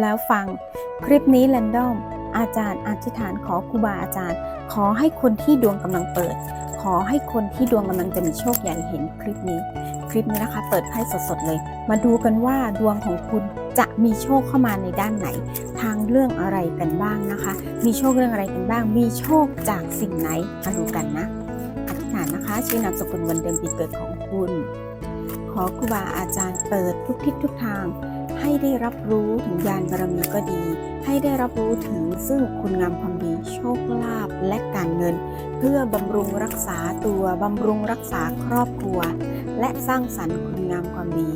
แล้วฟัง คลิปนี้แรนดอม อาจารย์อธิษฐานขอครูบาอาจารย์ ขอให้คนที่ดวงกำลังเปิด ขอให้คนที่ดวงกำลังจะมีโชคใหญ่เห็นคลิปนี้ คลิปนี้นะคะ เปิดไพ่สดๆเลย มาดูกันว่าดวงของคุณจะมีโชคเข้ามาในด้านไหน ทางเรื่องอะไรกันบ้างนะคะ มีโชคเรื่องอะไรกันบ้าง มีโชคจากสิ่งไหนมาดูกันนะอธิษฐานนะคะชื่อนามสกุลวันเดือนปีเกิดของคุณ ขอครูบาอาจารย์เปิดทุกทิศทุกทาง ให้ได้รับรู้ถึงญาณบารมีก็ดี ให้ได้รับรู้ถึงซึ่งคุณงามความดีโชคลาภและการเงิน เพื่อบำรุงรักษาตัวบำรุงรักษาครอบครัว และสร้างสรรค์คุณงามความดี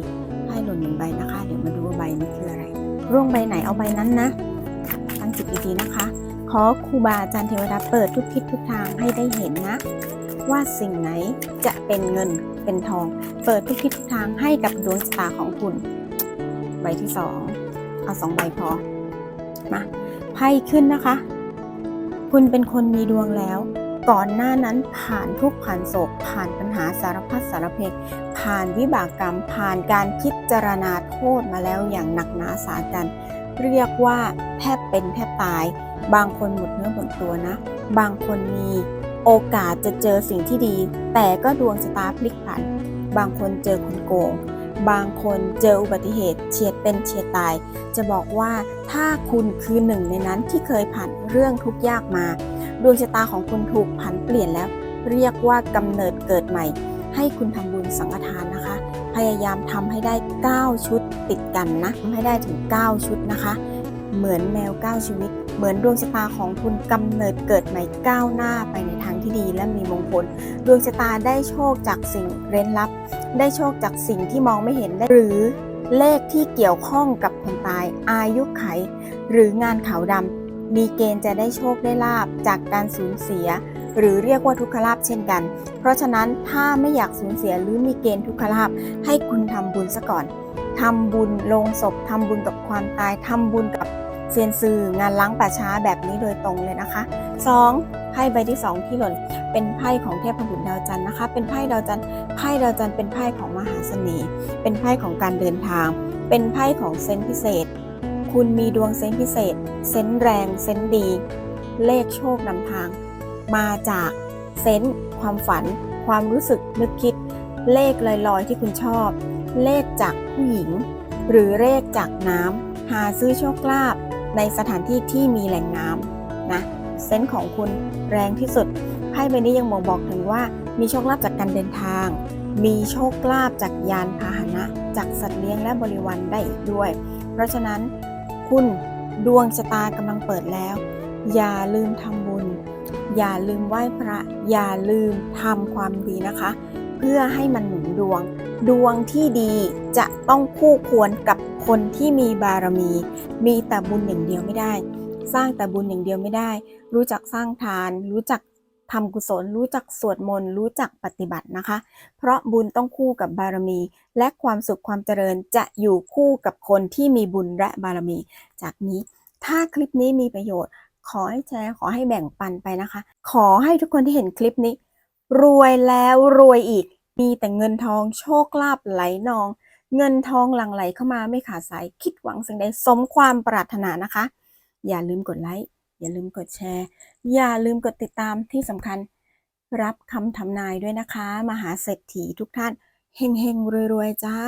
ให้หล่นหนึ่งใบนะคะ เดี๋ยวมาดูว่าใบนี้คืออะไร ร่วงใบไหนเอาใบนั้นนะตั้งจิตดีๆนะคะ ขอครูบาอาจารย์เทวดาเปิดทุกทิศทุกทางให้ได้เห็นนะ ว่าสิ่งไหนจะเป็นเงินเป็นทอง เปิดทุกทิศทุกทางให้กับดวงชะตาของคุณ ใบที่สองเอาสองใบพอมาไพ่ขึ้นนะคะ คุณเป็นคนมีดวงแล้ว ก่อนหน้านั้นผ่านทุกผ่านโศก ผ่านปัญหาสารพัดสารเพผ่านวิบากกรรม ผ่านการพิจารณาโทษมาแล้วอย่างหนักหนาสากัน เรียกว่าแทบเป็นแทบตาย บางคนหมดเนื้อหมดตัวนะ บางคนมีโอกาสจะเจอสิ่งที่ดี แต่ก็ดวงชะตาพลิกผัน บางคนเจอคนโกง บางคนเจออุบัติเหตุเฉียดเป็นเฉียดตาย จะบอกว่าถ้าคุณคือหนึ่งในนั้นที่เคยผ่านเรื่องทุกข์ยากมา ดวงชะตาของคุณถูกผันเปลี่ยนแล้ว เรียกว่ากำเนิดเกิดใหม่ ให้คุณทำบุญสังฆทานนะคะ พยายามทำให้ได้ 9 ชุดติดกันนะทำให้ได้ถึง 9 ชุดนะคะ เหมือนแมว 9 ชีวิต เหมือนดวงชะตาของคุณกำเนิดเกิดใหม่ก้าวหน้าไปในทางที่ดีและมีมงคล ดวงชะตาได้โชคจากสิ่งเร้นลับ ได้โชคจากสิ่งที่มองไม่เห็นได้หรือเลขที่เกี่ยวข้องกับคนตายอายุไข หรืองานขาวดำมีเกณฑ์จะได้โชคได้ลาบจากการสูญเสีย หรือเรียกว่าทุกขลาบเช่นกัน เพราะฉะนั้นถ้าไม่อยากสูญเสียหรือมีเกณฑ์ทุกขลาบให้คุณทำบุญซะก่อนทำบุญลงศพทำบุญกับความตายทำบุญกับเซียนซืองานล้างป่าช้าแบบนี้โดยตรงเลยนะคะ 2. ไพ่ใบที่ 2 ที่หล่น เป็นไพ่ของเทพบุตรดาวจันทร์นะคะ เป็นไพ่ดาวจันทร์ไพ่ดาวจันทร์เป็นไพ่ของมหาเสน่ห์เป็นไพ่ของการเดินทาง เป็นไพ่ของเซนพิเศษ คุณมีดวงเซนพิเศษ เซนแรงเซนดี เลขโชคนำทาง มาจากเซนความฝัน ความรู้สึกนึกคิด เลขลอยๆที่คุณชอบ เลขจากผู้หญิง หรือเลขจากน้ำหาซื้อโชคลาภในสถานที่ที่มีแหล่งน้ำนะ เซนส์ของคุณแรงที่สุดไพ่ใบนี้ยังมองบอกถึงว่ามีโชคลาภจากการเดินทาง มีโชคลาภจากยานพาหนะ จากสัตว์เลี้ยงและบริวารได้อีกด้วย เพราะฉะนั้นคุณดวงชะตากำลังเปิดแล้ว อย่าลืมทำบุญ อย่าลืมไหว้พระ อย่าลืมทำความดีนะคะ เพื่อให้มันหนุนดวง ดวงที่ดีจะต้องคู่ควรกับคนที่มีบารมี มีแต่บุญอย่างเดียวไม่ได้ สร้างแต่บุญอย่างเดียวไม่ได้ รู้จักสร้างทาน รู้จักทำกุศล รู้จักสวดมนต์ รู้จักปฏิบัตินะคะ เพราะบุญต้องคู่กับบารมี และความสุขความเจริญจะอยู่คู่กับคนที่มีบุญและบารมี จากนี้ถ้าคลิปนี้มีประโยชน์ ขอให้แชร์ ขอให้แบ่งปันไปนะคะ ขอให้ทุกคนที่เห็นคลิปนี้ รวยแล้วรวยอีก มีแต่เงินทองโชคลาภไหลนอง เงินทองหลั่งไหลเข้ามาไม่ขาดสาย คิดหวังสิ่งใดสมความปรารถนานะคะ อย่าลืมกดไลค์ อย่าลืมกดแชร์ อย่าลืมกดติดตามที่สำคัญ รับคำทำนายด้วยนะคะ มหาเศรษฐีทุกท่าน เฮงเฮงรวย ๆ จ้า